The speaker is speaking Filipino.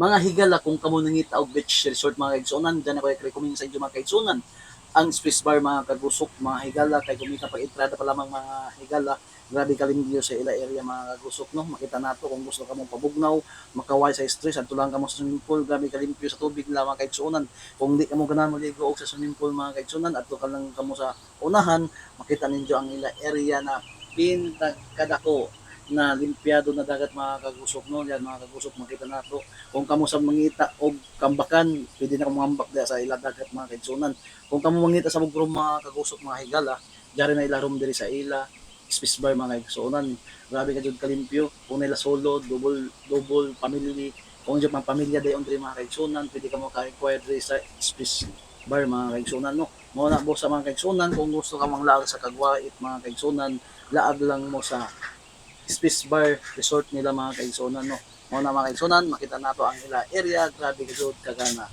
mga higala kung kamo nangita og beach resort mga kaigsunan. Dyan ako i-recommend sa inyo mga kaigsunan. Ang space bar mga kagusok mga higala. Kay kumita pag entrada pa lamang mga higala. Grabe kalimpyo sa ila area mga kagusok no? Makita nato kung gusto ka mong pabugnaw makaway sa stress adto lang ka mo sa swimming pool. Grabe kalimpyo sa tubig nila mga kaigsunan. Kung di ka mo ganahan maligo og sa swimming pool mga kaigsunan adto ka lang kamo sa unahan makita ninyo ang ila area na pinagkadako na limpyado na dagat mga kagusok no? Yan mga kagusok makita nato kung kamo sa mangita og kambakan pwede na kamo mangambak diha sa ila dagat mga kaigsunan kung kamo mangita sa bugrom mga kagusok mga higala diari na ila room diri sa ila space bar mga kaigsunan grabe ka jud kalimpyo. Kung nila solo double double family kung jud mga pamilya dayon diri mga kaigsunan pwede ka mo ka-require diri sa space bar mga kaigsunan no? Mo na bo sa mga kaigsunan kung gusto ka manglaag sa kagwait mga kaigsunan laag lang mo sa space bar resort nila mga kaigsunan no. Muna mga kaigsunan, makita nato ang ila area, grabe gud kagana.